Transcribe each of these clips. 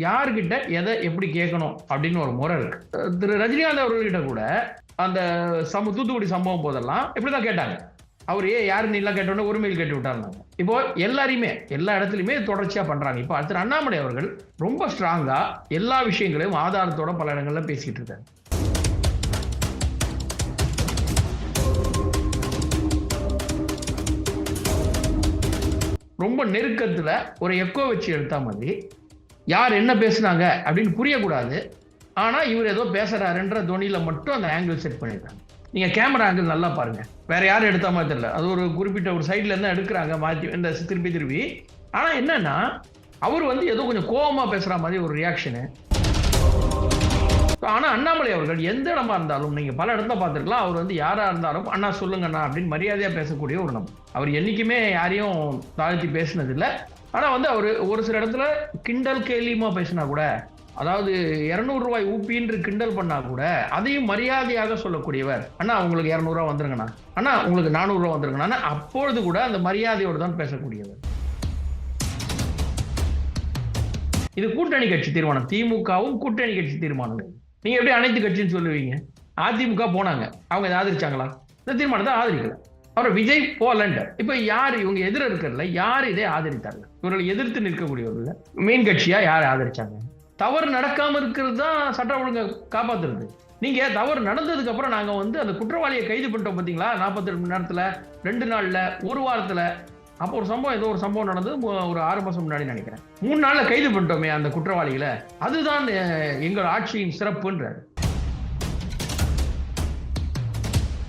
யாருக்கிட்ட எதை எப்படி கேட்கணும் அப்படின்னு ஒரு முறை இருக்கு திரு ரஜினிகாந்த் அவர்கள்கிட்ட கூட அந்த சம தூத்துக்குடி சம்பவம் போதெல்லாம் இப்படிதான் கேட்டாங்க. அவர் ஏன் யாரு நீலாம் கேட்டோன்னே உரிமையில் கேட்டு விட்டாங்க இப்போ எல்லாரையுமே எல்லா இடத்துலையுமே தொடர்ச்சியா பண்றாங்க. இப்போ அடுத்த அண்ணாமலை அவர்கள் ரொம்ப ஸ்ட்ராங்கா எல்லா விஷயங்களையும் ஆதாரத்தோட பல இடங்கள்ல பேசிட்டு இருக்காரு. ரொம்ப நெருக்கத்துல ஒரு எக்கோ வச்சு எடுத்தா மாதிரி யார் என்ன பேசுனாங்க அப்படின்னு புரியக்கூடாது. ஆனால் இவர் ஏதோ பேசுறாருன்ற துணியில் மட்டும் அந்த ஆங்கிள் செட் பண்ணிடுறாங்க நீங்கள் கேமரா ஆங்கிள் நல்லா பாருங்க. வேற யாரும் எடுத்த மாதிரி தெரியல. அது ஒரு குறிப்பிட்ட ஒரு சைட்ல இருந்தால் எடுக்கிறாங்க மாற்றி இந்த திருப்பி திருப்பி. ஆனால் என்னன்னா அவர் வந்து ஏதோ கொஞ்சம் கோபமாக பேசுகிற மாதிரி ஒரு ரியாக்ஷனு ஆனால் அண்ணாமலை அவர்கள் எந்த இடமா இருந்தாலும் நீங்கள் பல இடத்துல பார்த்துருக்கலாம். அவர் வந்து யாராக இருந்தாலும் அண்ணா சொல்லுங்கண்ணா அப்படின்னு மரியாதையாக பேசக்கூடிய ஒரு நபர். அவர் என்னைக்குமே யாரையும் தாழ்த்தி பேசினதில்லை. ஆனா வந்து அவர் ஒரு சில இடத்துல கிண்டல் கேலியுமா பேசினா கூட அதாவது இருநூறு ரூபாய் ஊப்பின்னு கிண்டல் பண்ணா கூட அதையும் மரியாதையாக சொல்லக்கூடியவர். அண்ணா உங்களுக்கு இரநூறுவா வந்துருங்கண்ணா. அண்ணா உங்களுக்கு நானூறு ரூபா வந்துருங்கண்ணா. அப்பொழுது கூட அந்த மரியாதையோடு தான் பேசக்கூடியவர். இது கூட்டணி கட்சி தீர்மானம். திமுகவும் கூட்டணி கட்சி தீர்மானம் நீங்க எப்படி அனைத்து கட்சின்னு சொல்லுவீங்க? அதிமுக போனாங்க. அவங்க இதை ஆதரிச்சாங்களா? இந்த தீர்மானத்தை ஆதரிக்கல. அப்புறம் விஜய் போலண்ட் இப்ப யார் இவங்க எதிர இருக்கிறதுல யார் இதை ஆதரித்தார்கள்? இவர்களை எதிர்த்து நிற்கக்கூடியவர்கள் மீன் கட்சியா யார் ஆதரிச்சாங்க? தவறு நடக்காம இருக்கிறது தான் சட்ட ஒழுங்கை காப்பாத்துறது. நீங்க தவறு நடந்ததுக்கு அப்புறம் நாங்க வந்து அந்த குற்றவாளியை கைது பண்ணிட்டோம் பாத்தீங்களா? நாற்பத்தி ரெண்டு மணி நேரத்துல ரெண்டு நாள்ல ஒரு வாரத்துல. அப்போ ஒரு சம்பவம் ஏதோ ஒரு சம்பவம் நடந்தது ஒரு ஆறு மாசம் முன்னாடி நினைக்கிறேன். மூணு நாள்ல கைது பண்ணிட்டோமே அந்த குற்றவாளிகளை. அதுதான் எங்கள் ஆட்சியின் சிறப்புன்றாரு.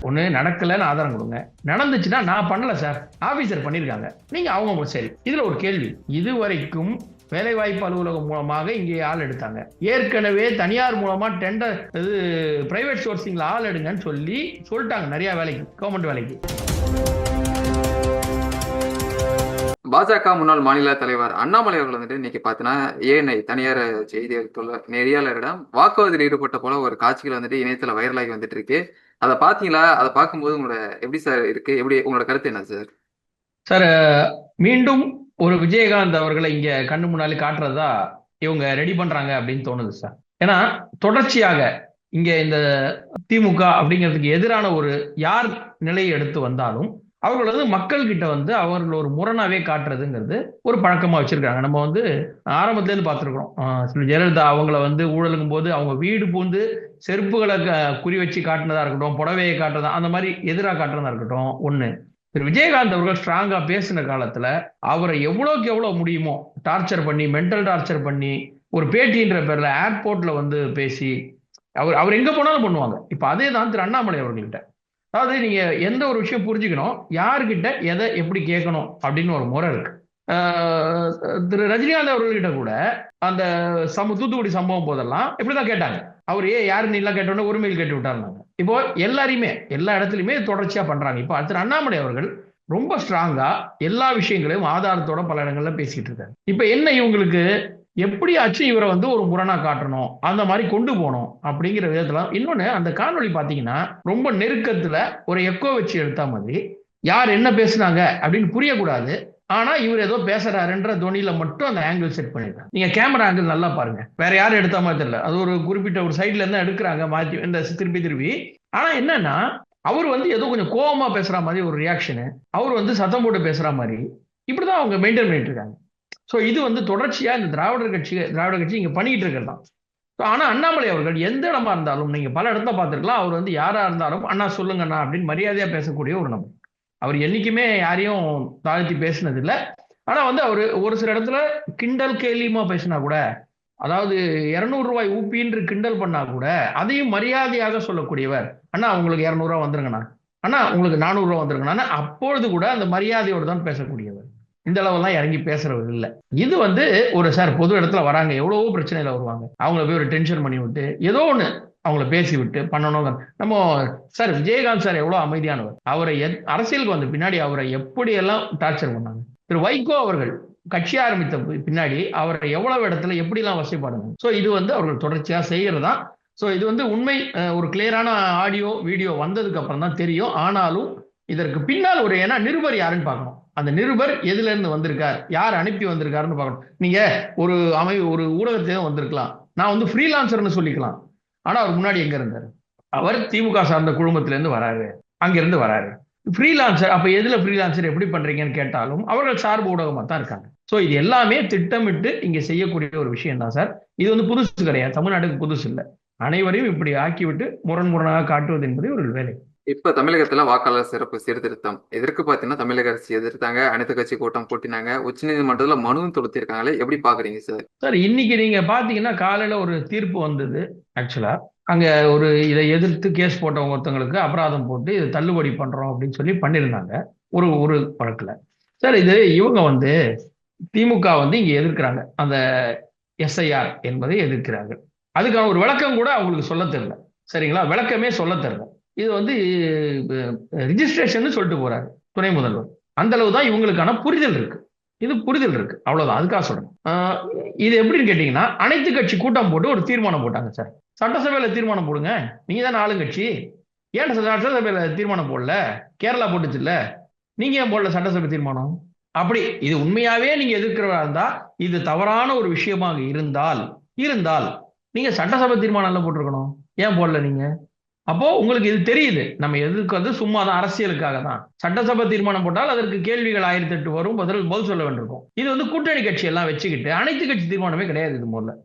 ஒண்ணு நடக்கலைன்னு ஆதாரம் கொடுங்க. நடந்துச்சுன்னா நான் பண்ணல சார். ஆபீசர் பண்ணிருக்காங்க. நீங்க அவங்க சரி. இதுல ஒரு கேள்வி. இதுவரைக்கும் வேலைவாய்ப்பு அலுவலகம் மூலமாக இங்கே ஆள் எடுத்தாங்க. ஏற்கனவே தனியார் மூலமா டெண்டர் இது பிரைவேட் சோர்சிங்ல ஆள் எடுங்கன்னு சொல்லி சொல்லிட்டாங்க நிறைய வேலைக்கு கவர்மெண்ட் வேலைக்கு. பாஜக முன்னாள் மாநில தலைவர் அண்ணாமலை அவர்கள் வந்துட்டு இன்னைக்கு பார்த்தீங்கன்னா ஏனை தனியார் செய்தியாளர் நெறியாளரிடம் வாக்குவாதத்தில் ஈடுபட்ட போல ஒரு காட்சிகள் வந்துட்டு இணையத்துல வைரலாகி வந்துட்டு இருக்கு. அதை பாத்தீங்களா? அதை பார்க்கும்போது உங்களோட எப்படி சார் இருக்கு? எப்படி உங்களோட கருத்து என்ன சார்? சார் மீண்டும் ஒரு விஜயகாந்த் அவர்களை இங்க கண்ணு முன்னாலே காட்டுறதா இவங்க ரெடி பண்றாங்க அப்படின்னு தோணுது சார். ஏன்னா தொடர்ச்சியாக இங்க இந்த திமுக அப்படிங்கிறதுக்கு எதிரான ஒரு யார் நிலையை எடுத்து வந்தாலும் அவர்கள் வந்து மக்கள் கிட்ட வந்து அவர்கள் ஒரு முரணாவே காட்டுறதுங்கிறது ஒரு பழக்கமா வச்சிருக்காங்க நம்ம வந்து ஆரம்பத்துல இருந்து பார்த்துருக்கோம் ஜெயலலிதா அவங்கள வந்து ஊழலுங்கும் போது அவங்க வீடு பூந்து செருப்புகளை க- குறி வச்சு காட்டினதா இருக்கட்டும் புடவையை காட்டுறதா அந்த மாதிரி எதிராக காட்டுறதா இருக்கட்டும் ஒண்ணு. திரு. விஜயகாந்த் அவர்கள் ஸ்ட்ராங்கா பேசின காலத்துல அவரை எவ்வளோக்கு எவ்வளோ முடியுமோ டார்ச்சர் பண்ணி மென்டல் டார்ச்சர் பண்ணி ஒரு பேட்டின்ற பேர்ல ஏர்போர்ட்ல வந்து பேசி அவர் அவர் எங்க போனாலும் பண்ணுவாங்க. இப்ப அதே தான் திரு. அண்ணாமலை அவர்கள்ட்ட அதாவது நீங்க எந்த ஒரு விஷயம் புரிஞ்சுக்கணும் யாருக்கிட்ட எதை எப்படி கேட்கணும் அப்படின்னு ஒரு முறை இருக்கு. திரு. ரஜினிகாந்த் அவர்கள்கிட்ட கூட அந்த சம தூத்துக்குடி சம்பவம் போதெல்லாம் இப்படிதான் கேட்டாங்க. அவர் ஏன் யாரு எல்லாம் கேட்டோன்னே உரிமையில் கேட்டு விட்டாருனாங்க இப்போ எல்லாரையுமே எல்லா இடத்துலையுமே தொடர்ச்சியா பண்றாங்க. இப்போ அடுத்த அண்ணாமலை அவர்கள் ரொம்ப ஸ்ட்ராங்கா எல்லா விஷயங்களையும் ஆதாரத்தோட பல இடங்கள்ல பேசிக்கிட்டு இருக்காரு. இப்ப என்ன இவங்களுக்கு எப்படியாச்சும் இவரை வந்து ஒரு முரணா காட்டணும் அந்த மாதிரி கொண்டு போகணும் அப்படிங்கிற விதத்துல இன்னொன்னு அந்த காணொளி பாத்தீங்கன்னா ரொம்ப நெருக்கத்துல ஒரு எக்கோ வச்சு எடுத்த மாதிரி யார் என்ன பேசுனாங்க? அப்படின்னு புரியக்கூடாது. ஆனா இவர் ஏதோ பேசுறாருன்ற துணியில மட்டும் அந்த ஆங்கிள் செட் பண்ணிருக்காங்க நீங்க கேமரா ஆங்கிள் நல்லா பாருங்க. வேற யாரும் எடுத்த மாதிரி தெரியல. அது ஒரு குறிப்பிட்ட ஒரு சைட்ல இருந்தா எடுக்கிறாங்க மாத்தி இந்த திருப்பி திருப்பி. ஆனா என்னன்னா அவர் வந்து ஏதோ கொஞ்சம் கோபமா பேசுற மாதிரி ஒரு ரியாக்ஷனு அவர் வந்து சத்தம் போட்டு பேசுற மாதிரி. இப்படிதான் அவங்க மெயின்டைன் பண்ணிட்டு இருக்காங்க. ஸோ இது வந்து தொடர்ச்சியா இந்த திராவிடர் கட்சி திராவிட கட்சி இங்க பண்ணிட்டு இருக்கிறது தான். ஆனா அண்ணாமலை அவர்கள் எந்த இடமா இருந்தாலும் நீங்க பல இடத்துல பார்த்துருக்கலாம் அவர் வந்து யாரா இருந்தாலும் அண்ணா சொல்லுங்கண்ணா அப்படின்னு மரியாதையா பேசக்கூடிய ஒரு நபர். அவர் என்னைக்குமே யாரையும் தாழ்த்தி பேசினது ஆனால் ஆனா வந்து அவர் ஒரு சில இடத்துல கிண்டல் கேலியுமா பேசினா கூட அதாவது இருநூறு ரூபாய் ஊப்பின்னு கிண்டல் பண்ணா கூட அதையும் மரியாதையாக சொல்லக்கூடியவர். அண்ணா உங்களுக்கு இரநூறுவா வந்துருங்கண்ணா. அண்ணா உங்களுக்கு நானூறுரூவா வந்துருங்கண்ணா. அப்பொழுது கூட அந்த மரியாதையோடு தான் பேசக்கூடியவர். இந்த அளவெல்லாம் இறங்கி பேசுறவர் இல்லை. இது வந்து ஒரு சார் பொது இடத்துல வராங்க. எவ்வளவோ பிரச்சனையில வருவாங்க. அவங்கள போய் ஒரு டென்ஷன் பண்ணி விட்டு ஏதோ ஒன்று அவங்கள பேசிவிட்டு பண்ணணும் நம்ம சார் விஜயகாந்த் சார் எவ்வளோ அமைதியானவர். அவரை எத்- அரசியலுக்கு வந்த பின்னாடி அவரை எப்படியெல்லாம் டார்ச்சர் பண்ணாங்க? திரு வைகோ அவர்கள் கட்சி ஆரம்பித்த பின்னாடி அவரை எவ்வளவு இடத்துல எப்படிலாம் வசைப்பாடுங்க ஸோ இது வந்து அவர்கள் தொடர்ச்சியாக செய்யறதா? ஸோ இது வந்து உண்மை ஒரு கிளியரான ஆடியோ வீடியோ வந்ததுக்கு அப்புறம் தான் தெரியும். ஆனாலும் இதற்கு பின்னால் ஒரு ஏன்னா நிருபர் யாருன்னு பார்க்கணும். அந்த நிருபர் எதுல இருந்து வந்திருக்கார்? யார் அனுப்பி வந்திருக்காருன்னு பார்க்கணும். நீங்க ஒரு அமை ஒரு ஊடகத்தையும் வந்திருக்கலாம். நான் வந்து ஃப்ரீலான்சர்னு சொல்லிக்கலாம். ஆனா அவர் முன்னாடி எங்க இருந்தாரு? அவர் திமுக சார்ந்த குழுமத்திலிருந்து வராரு. அங்கிருந்து வராரு. ஃப்ரீலான்சர் அப்ப எதுல ஃப்ரீலான்சர் எப்படி பண்றீங்கன்னு கேட்டாலும் அவர்கள் சார்பு ஊடகமா தான் இருக்காங்க. சோ இது எல்லாமே திட்டமிட்டு இங்க செய்யக்கூடிய ஒரு விஷயம் தான் சார். இது வந்து புதுசு கிடையாது. தமிழ்நாட்டுக்கு புதுசு இல்லை. அனைவரையும் இப்படி ஆக்கிவிட்டு முரண் முரணாக காட்டுவது என்பது ஒரு வேலை. இப்ப தமிழகத்துல வாக்காளர் சிறப்பு சீர்திருத்தம். எதற்கு பாத்தீங்கன்னா தமிழக அரசு எதிர்த்தாங்க அனைத்து கட்சி கூட்டம் கூட்டினாங்க உச்சநீதிமன்றத்துல மனுவும் தொடுத்திருக்காங்களே எப்படி பாக்குறீங்க சார்? சார் இன்னைக்கு நீங்க பாத்தீங்கன்னா காலையில ஒரு தீர்ப்பு வந்தது ஆக்சுவலா அங்க ஒரு இதை எதிர்த்து கேஸ் போட்டவங்க ஒருத்தங்களுக்கு அபராதம் போட்டு இதை தள்ளுபடி பண்றோம் அப்படின்னு சொல்லி பண்ணியிருந்தாங்க. ஒரு ஒரு வழக்குல. சார் இது இவங்க வந்து திமுக வந்து இங்க எதிர்க்கிறாங்க. அந்த எஸ்ஐஆர் என்பதை எதிர்க்கிறார்கள். அதுக்கான ஒரு விளக்கம் கூட அவங்களுக்கு சொல்ல தெரியல. சரிங்களா? விளக்கமே சொல்ல தெரியல. இது வந்து ரிஜிஸ்ட்ரேஷன் சொல்லிட்டு போறாரு துணை முதல்வர். அந்த அளவு தான் இவங்களுக்கான புரிதல் இருக்கு. இது புரிதல் இருக்கு. அவ்வளவுதான். அதுக்காக சொல்றேன். இது எப்படின்னு கேட்டீங்கன்னா அனைத்து கட்சி கூட்டம் போட்டு ஒரு தீர்மானம் போட்டாங்க சார். சட்டசபையில தீர்மானம் போடுங்க. நீங்க தானே ஆளுங்கட்சி ஏன் சட்டசபையில தீர்மானம் போடல? கேரளா போட்டுச்சு இல்ல? நீங்க ஏன் போடல சட்டசபை தீர்மானம்? அப்படி இது உண்மையாவே நீங்க எதிர்க்கிறவா இருந்தா இது தவறான ஒரு விஷயமாக இருந்தால் இருந்தால் நீங்க சட்டசபை தீர்மானம் எல்லாம் போட்டிருக்கணும். ஏன் போடல நீங்க? அப்போ உங்களுக்கு இது தெரியுது. நம்ம எதிர்க்கிறது சும்மா தான் அரசியலுக்காக தான். சட்டசபை தீர்மானம் போட்டால் அதற்கு கேள்விகள் ஆயிரத்தி எட்டு வரும் பதில் பதில் சொல்ல வேண்டியிருக்கும். இது வந்து கூட்டணி கட்சி எல்லாம் வச்சுக்கிட்டு அனைத்து கட்சி தீர்மானமே கிடையாது இது முதல்ல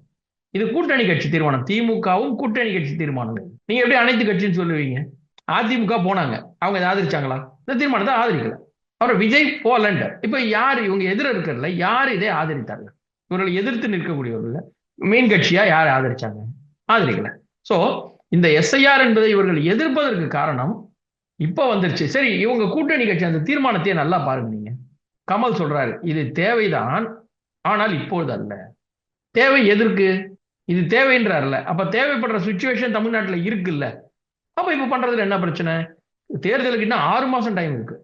இது கூட்டணி கட்சி தீர்மானம். திமுகவும் கூட்டணி கட்சி தீர்மானம். நீங்க எப்படி அனைத்து கட்சின்னு சொல்லுவீங்க? அதிமுக போனாங்க. அவங்க இதை ஆதரிச்சாங்களா? இந்த தீர்மானத்தை ஆதரிக்கல. அப்புறம் விஜய் போலண்ட் இப்ப யார் இவங்க எதிர இருக்கிறதுல யார் இதை ஆதரித்தார்கள்? இவர்களை எதிர்த்து நிற்கக்கூடியவர்கள் மெயின் கட்சியா யார் ஆதரிச்சாங்க? ஆதரிக்கல. சோ இந்த எஸ்ஐஆர் என்பதை இவர்கள் எதிர்ப்பதற்கு காரணம் இப்போ வந்துருச்சு. சரி இவங்க கூட்டணி கட்சி அந்த தீர்மானத்தையே நல்லா பாருங்க நீங்க. கமல் சொல்றாரு இது தேவைதான் ஆனால் இப்பொழுது அல்ல. தேவை எதற்கு? இது தேவைன்றார்ல. அப்ப தேவைப்படுற சுச்சுவேஷன் தமிழ்நாட்டில் இருக்குல்ல. அப்ப இப்ப பண்றதுல என்ன பிரச்சனை? தேர்தலுக்கு இன்னும் ஆறு மாசம் டைம் இருக்கு.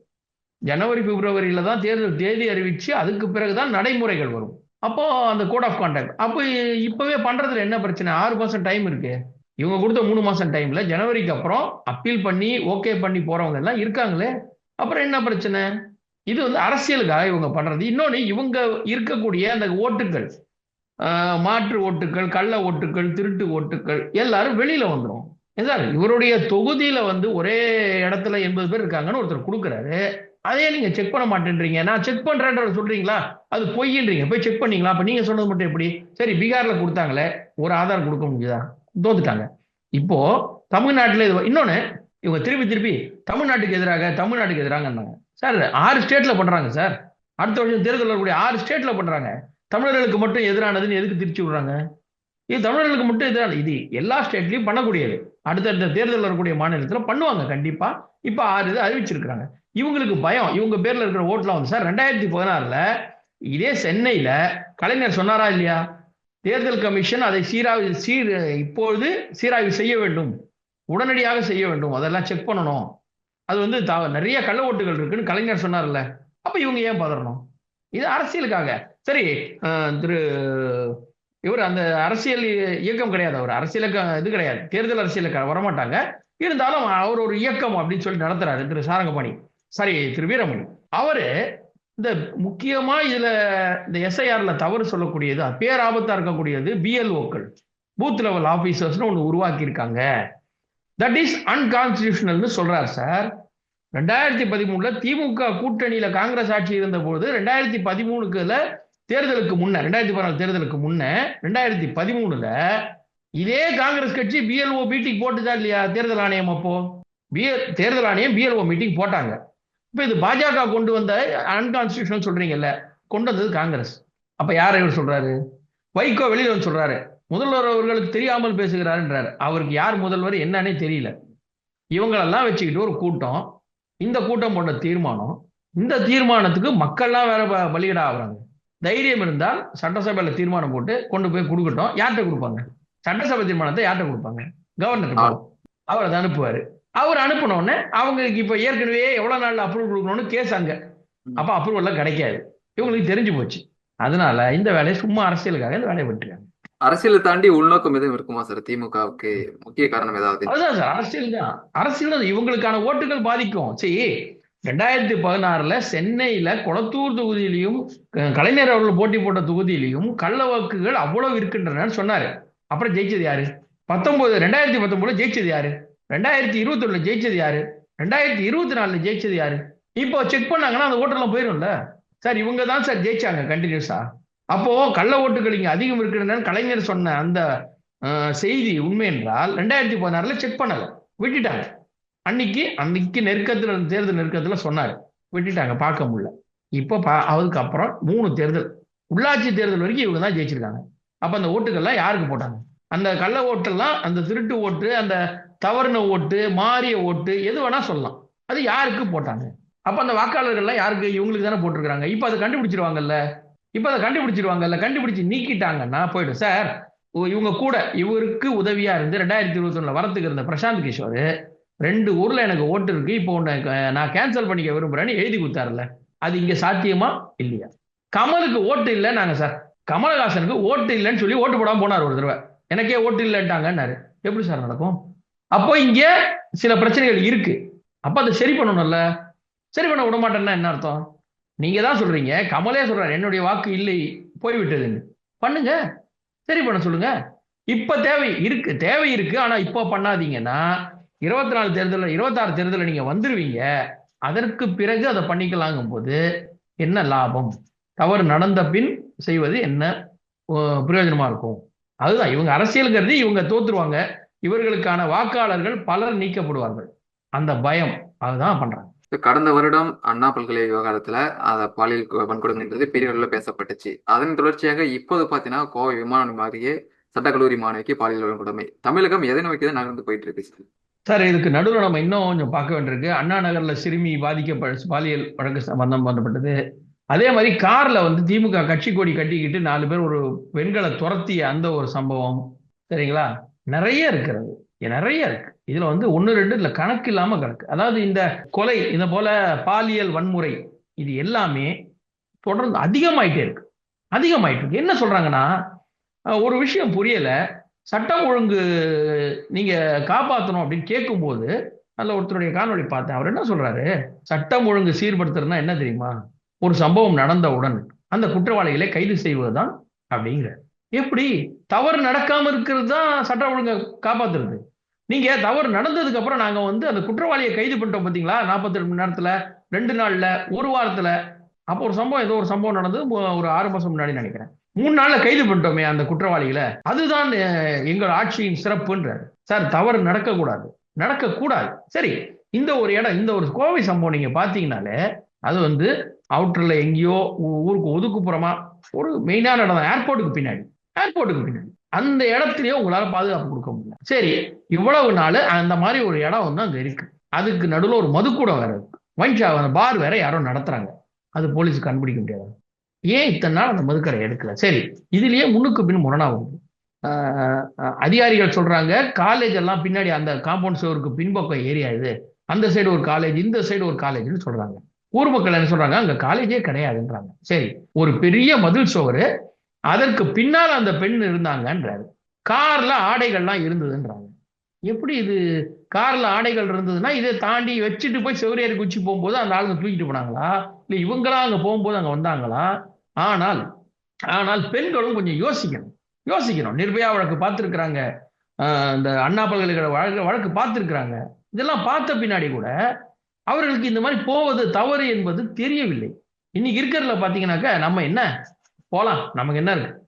ஜனவரி பிப்ரவரியில தான் தேர்தல் தேதி அறிவிச்சு அதுக்கு பிறகுதான் நடைமுறைகள் வரும். அப்போ அந்த கோட் ஆஃப் கான்டாக்ட் அப்போ இப்பவே பண்றதுல என்ன பிரச்சனை? ஆறு மாசம் டைம் இருக்கு. இவங்க கொடுத்த மூணு மாசம் டைம்ல ஜனவரிக்கு அப்புறம் அப்பீல் பண்ணி ஓகே பண்ணி போறவங்க எல்லாம் இருக்காங்களே? அப்புறம் என்ன பிரச்சனை? இது வந்து அரசியலுக்காக இவங்க பண்றது. இன்னொன்னு இவங்க இருக்கக்கூடிய அந்த ஓட்டுகள் மாற்று ஓட்டுகள் கள்ள ஓட்டுகள் திருட்டு ஓட்டுகள் எல்லாரும் வெளியில வந்துடும் சார்? இவருடைய தொகுதியில வந்து ஒரே இடத்துல எண்பது பேர் இருக்காங்கன்னு ஒருத்தர் கொடுக்குறாரு. அதே நீங்க செக் பண்ண மாட்டேன்றீங்க. நான் செக் பண்றேன்ற சொல்றீங்களா? அது பொய்ன்றீங்க போய் செக் பண்ணீங்களா? அப்ப நீங்க சொன்னது மட்டும் எப்படி? சரி பீகார்ல கொடுத்தாங்களே. ஒரு ஆதார் கொடுக்க முடியுதா? தோத்துட்டாங்க. இப்போ தமிழ்நாட்டில் இது இன்னொன்று இவங்க திருப்பி திருப்பி தமிழ்நாட்டுக்கு எதிராக தமிழ்நாட்டுக்கு எதிராக சார் ஆறு ஸ்டேட்ல பண்றாங்க சார். அடுத்த வருஷம் தேர்தல் வரக்கூடிய ஆறு ஸ்டேட்ல பண்றாங்க. தமிழர்களுக்கு மட்டும் எதிரானதுன்னு எதுக்கு திருச்சி விடுறாங்க? இது தமிழர்களுக்கு மட்டும் எதிரான இது எல்லா ஸ்டேட்லயும் பண்ணக்கூடியது. அடுத்தடுத்த தேர்தல் வரக்கூடிய மாநிலத்தில் பண்ணுவாங்க கண்டிப்பா. இப்ப ஆறு இது அறிவிச்சிருக்கிறாங்க. இவங்களுக்கு பயம். இவங்க பேர்ல இருக்கிற ஓட்டுலாம் வந்து சார் ரெண்டாயிரத்தி பதினாறுல இதே சென்னையில கலைஞர் சொன்னாரா இல்லையா? தேர்தல் கமிஷன் அதை சீராய்வு சீர் இப்பொழுது சீராய்வு செய்ய வேண்டும். உடனடியாக செய்ய வேண்டும். அதெல்லாம் செக் பண்ணணும். அது வந்து நிறைய கள்ள ஓட்டுகள் இருக்குன்னு கலைஞர் சொன்னார்ல. அப்ப இவங்க ஏன் பதறணும்? இது அரசியலுக்காக. சரி திரு இவர் அந்த அரசியல் இயக்கம் கிடையாது. அவர் அரசியலுக்கு இது கிடையாது. தேர்தல் அரசியலுக்கு வரமாட்டாங்க. இருந்தாலும் அவர் ஒரு இயக்கம் அப்படின்னு சொல்லி நடத்துறாரு திரு சாரங்கபாணி. சாரி திரு வீரமணி. அவரு இந்த முக்கியமா இதுல இந்த எஸ்ஐஆர்ல தவறு சொல்லக்கூடியது பேராபத்தா இருக்கக்கூடியது பிஎல்ஓக்கள் பூத் லெவல் ஆபீசர்ஸ்னு ஒன்று உருவாக்கி இருக்காங்க தட் இஸ் அன்கான்ஸ்டியூஷனல்னு சொல்றாரு சார் ரெண்டாயிரத்தி பதிமூணுல திமுக கூட்டணியில காங்கிரஸ் ஆட்சி இருந்த போது ரெண்டாயிரத்தி பதிமூணுக்குல தேர்தலுக்கு முன்ன ரெண்டாயிரத்தி பதினாலு தேர்தலுக்கு முன்ன ரெண்டாயிரத்தி பதிமூணுல இதே காங்கிரஸ் கட்சி பிஎல்ஓ மீட்டிங் போட்டுதா இல்லையா தேர்தல் ஆணையம் அப்போ? பிஎல் தேர்தல் ஆணையம் பிஎல்ஓ மீட்டிங் போட்டாங்க. இப்ப இது பாஜக கொண்டு வந்த அன்கான்ஸ்டியூஷன் சொல்றீங்கல்ல கொண்டு வந்தது காங்கிரஸ். அப்ப யார் இவர் சொல்றாரு? வைகோ வெளியில வந்து சொல்றாரு. முதல்வர் அவர்களுக்கு தெரியாமல் பேசுகிறாருன்றாரு. அவருக்கு யார் முதல்வர் என்னன்னே தெரியல. இவங்களெல்லாம் வச்சுக்கிட்டு ஒரு கூட்டம். இந்த கூட்டம் போட்ட தீர்மானம். இந்த தீர்மானத்துக்கு மக்கள்லாம் வேற பலியிட ஆகுறாங்க. தைரியம் இருந்தால் சட்டசபையில தீர்மானம் போட்டு கொண்டு போய் கொடுக்கட்டும். யார்கிட்ட கொடுப்பாங்க? சட்டசபை தீர்மானத்தை யார்கிட்ட கொடுப்பாங்க? கவர்னர் அவர் அதை அனுப்புவாரு. அவர் அனுப்பினோடனே அவங்களுக்கு இப்ப ஏற்கனவே எவ்வளவு நாள் அப்ரூவல் கொடுக்கணும்னு கேஸ் அங்க. அப்ப அப்ரூவல் கிடைக்காது. இவங்களுக்கு தெரிஞ்சு போச்சு. அதனால இந்த வேலையை சும்மா அரசியலுக்காக இந்த வேலையை விட்டுருக்காங்க. அரசியலை தாண்டி உள்நோக்கம் எதுவும் இருக்குமா சார்? திமுகவுக்கு முக்கிய காரணம் ஏதாவது? அதுதான் சார் அரசியல் தான். அரசியல் இவங்களுக்கான ஓட்டுகள் பாதிக்கும். சரி ரெண்டாயிரத்தி பதினாறுல சென்னையில கொளத்தூர் தொகுதியிலையும் கலைஞர் அவர்கள் போட்டி போட்ட தொகுதியிலையும் கள்ள வாக்குகள் அவ்வளவு இருக்கின்றன சொன்னாரு. அப்புறம் ஜெயிச்சது யாரு? பத்தொன்பது ரெண்டாயிரத்தி பத்தொன்பதுல ஜெயிச்சது யாரு? ரெண்டாயிரத்தி இருபத்தி ஒண்ணுல ஜெயிச்சது யாரு? ரெண்டாயிரத்தி இருபத்தி நாலுல ஜெயிச்சது யாரு? இப்போ செக் பண்ணாங்கன்னா அந்த ஓட்டெல்லாம் போயிடும்ல சார் இவங்க தான் சார் ஜெயிச்சாங்க கண்டினியூஸா அப்போ கள்ள ஓட்டுகள் இங்க அதிகம் இருக்கின்றன கலைஞர் சொன்ன அந்த செய்தி உண்மை என்றால் ரெண்டாயிரத்தி பதினாறுல செக் பண்ணல. விட்டுட்டாங்க. அன்னைக்கு அன்னைக்கு நெருக்கத்துல தேர்தல் நெருக்கத்துல சொன்னாரு. விட்டுட்டாங்க பார்க்க முடியல. இப்போ பா அதுக்கு அப்புறம் மூணு தேர்தல். உள்ளாட்சி தேர்தல் வரைக்கும் இவங்க தான் ஜெயிச்சிருக்காங்க. அப்ப அந்த ஓட்டுகள்லாம் யாருக்கு போட்டாங்க? அந்த கள்ள ஓட்டெல்லாம் அந்த திருட்டு ஓட்டு அந்த தவறுன ஓட்டு மாறிய ஓட்டு எது வேணா சொல்லலாம். அது யாருக்கு போட்டாங்க? அப்ப அந்த வாக்காளர்கள்லாம் யாருக்கு? இவங்களுக்கு தானே போட்டிருக்காங்க இப்ப அதை கண்டுபிடிச்சிருவாங்கல்ல? இப்ப அதை கண்டுபிடிச்சிருவாங்கல்ல? கண்டுபிடிச்சு நீக்கிட்டாங்கன்னா போயிடும். சார் ஓ, இவங்க கூட இவருக்கு உதவியா இருந்து ரெண்டாயிரத்தி இருபத்தி ஒண்ணுல வரத்துக்கு இருந்த பிரசாந்த் கிஷோர் ரெண்டு ஊர்ல எனக்கு ஓட்டு இருக்கு. இப்போ உன்னை க- நான் கேன்சல் பண்ணிக்க விரும்புறேன்னு எழுதி கொடுத்தாருல அது இங்க சாத்தியமா? இல்லையா? கமலுக்கு ஓட்டு இல்லை நாங்க சார். கமலஹாசனுக்கு ஓட்டு இல்லைன்னு சொல்லி ஓட்டு போடாம போனார் ஒரு தடவை. எனக்கே ஓட்டு இல்லைட்டாங்கன்னாரு எப்படி சார் நடக்கும்? அப்போ இங்க சில பிரச்சனைகள் இருக்கு. அப்ப அதை சரி பண்ணணும்ல. சரி பண்ண விட மாட்டேன்னா என்ன அர்த்தம்? நீங்க தான் சொல்றீங்க. கமலே சொல்றாரு என்னுடைய வாக்கு இல்லை போய்விட்டதுன்னு. பண்ணுங்க. சரி பண்ண சொல்லுங்க. இப்ப தேவை இருக்கு தேவை இருக்கு. ஆனா இப்ப பண்ணாதீங்கன்னா இருபத்தி நாலு தேர்தலில் இருபத்தாறு தேர்தலில் நீங்க வந்துருவீங்க. அதற்கு பிறகு அதை பண்ணிக்கலாங்கும் போது என்ன லாபம்? தவறு நடந்த பின் செய்வது என்ன பிரயோஜனமா இருக்கும்? அதுதான். இவங்க அரசியலுங்கிறது இவங்க தோத்துருவாங்க. இவர்களுக்கான வாக்காளர்கள் பலர் நீக்கப்படுவார்கள். அந்த பயம் அதுதான் பண்றாங்க. கடந்த வருடம் அண்ணா பல்கலை விவகாரத்துல அத பாலியல் வன்கொடுமைன்றது பெரிய அளவுல பேசப்பட்டுச்சு. அதன் தொடர்ச்சியாக இப்போது பாத்தீங்கன்னா கோவை விமான நிலைய சட்டக்கல்லூரி மாணவிக்கு பாலியல் வன்கொடுமை. தமிழகம் எதை நோக்கி தான் நகர்ந்து போயிட்டு இருக்கு சார் இதுக்கு நடுவில் நம்ம இன்னும் கொஞ்சம் பார்க்க வேண்டியிருக்கு. அண்ணா நகர்ல சிறுமி பாதிக்கப்பட்ட பாலியல் வழக்கு சம்பந்தம் பண்ணப்பட்டது அதே மாதிரி கார்ல வந்து திமுக கட்சி கொடி கட்டிக்கிட்டு நாலு பேர் ஒரு பெண்களை துரத்திய அந்த ஒரு சம்பவம். சரிங்களா? நிறைய இருக்கிறது. நிறைய இருக்கு. இதுல வந்து ஒன்னு ரெண்டு இதுல கணக்கு இல்லாம கணக்கு. அதாவது இந்த கொலை இந்த போல பாலியல் வன்முறை இது எல்லாமே தொடர்ந்து அதிகமாயிட்டே இருக்கு. அதிகமாயிட்டு இருக்கு. என்ன சொல்றாங்கன்னா ஒரு விஷயம் புரியல. சட்டம் ஒழுங்கு நீங்க காப்பாற்றணும் அப்படின்னு கேட்கும்போது அதில் ஒருத்தருடைய காணொளி பார்த்தேன். அவர் என்ன சொல்றாரு? சட்டம் ஒழுங்கு சீர்படுத்துறதுனா என்ன தெரியுமா? ஒரு சம்பவம் நடந்தவுடன் அந்த குற்றவாளிகளை கைது செய்வதுதான் அப்படிங்கிற எப்படி? தவறு நடக்காம இருக்கிறது தான் சட்டம் ஒழுங்கை காப்பாத்துறது. நீங்க தவறு நடந்ததுக்கு அப்புறம் நாங்க வந்து அந்த குற்றவாளியை கைது பண்ணிட்டோம் பாத்தீங்களா? நாற்பத்தி ரெண்டு மணி நேரத்துல ரெண்டு நாள்ல ஒரு வாரத்துல. அப்போ ஒரு சம்பவம் ஏதோ ஒரு சம்பவம் நடந்தது ஒரு ஆறு மாசம் முன்னாடி நினைக்கிறேன். மூணு நாள்ல கைது பண்ணிட்டோமே அந்த குற்றவாளிகளை. அதுதான் அஹ், எங்கள் ஆட்சியின் சிறப்புன்றார். சார் தவறு நடக்கக்கூடாது. நடக்கக்கூடாது. சரி இந்த ஒரு இடம் இந்த ஒரு கோவை சம்பவம் நீங்க பாத்தீங்கன்னாலே அது வந்து அவுட்டர்ல எங்கேயோ ஊ- ஊருக்கு ஒதுக்குப்புறமா ஒரு மெயினான இடம் தான். ஏர்போர்ட்டுக்கு பின்னாடி. ஏர்போர்ட்டுக்கு பின்னாடி அந்த இடத்துலயே உங்களால பாதுகாப்பு கொடுக்க முடியல. சரி இவ்வளவு நாள் அந்த மாதிரி ஒரு இடம் வந்து அங்க இருக்கு. அதுக்கு நடுவில் ஒரு மதுக்கூடம் வேற இருக்கு. ஒயின் அந்த பார் வேற யாரோ நடத்துறாங்க. அது போலீஸ் கண்டுபிடிக்க முடியாது. ஏன் இத்தனை நாள் அந்த மதுக்கரை எடுக்கல? சரி இதுலயே முன்னுக்கு பின் முரணா வருது அதிகாரிகள் சொல்றாங்க காலேஜ் எல்லாம் பின்னாடி அந்த காம்பவுண்ட் சுவருக்கு பின்பக்கம் ஏரியா இது. அந்த சைடு ஒரு காலேஜ் இந்த சைடு ஒரு காலேஜ்னு சொல்றாங்க. ஊர் மக்கள் என்ன சொல்றாங்க அங்க காலேஜே கிடையாதுன்றாங்க. சரி ஒரு பெரிய மதில் சுவர் அதற்கு பின்னால் அந்த பெண் இருந்தாங்கன்றாரு. கார்ல ஆடைகள்லாம் இருந்ததுன்றாங்க. எப்படி இது கார்ல ஆடைகள் இருந்ததுன்னா இதை தாண்டி வச்சுட்டு போய் செவரேறி குச்சி போகும்போது அந்த ஆளுங்க தூக்கிட்டு போனாங்களா? இல்லை இவங்களா அங்கே போகும்போது அங்கே வந்தாங்களா? ஆனால் ஆனால் பெண்களும் கொஞ்சம் யோசிக்கணும். யோசிக்கணும். நிர்பயா வழக்கு பார்த்துருக்குறாங்க. இந்த அண்ணா பல்கலைக்கழக வழக்கு வழக்கு பார்த்துருக்குறாங்க. இதெல்லாம் பார்த்த பின்னாடி கூட அவர்களுக்கு இந்த மாதிரி போவது தவறு என்பது தெரியவில்லை. இன்னைக்கு இருக்கிறதுல பார்த்தீங்கன்னாக்கா நம்ம என்ன போலாம். நமக்கு என்ன இருக்கு?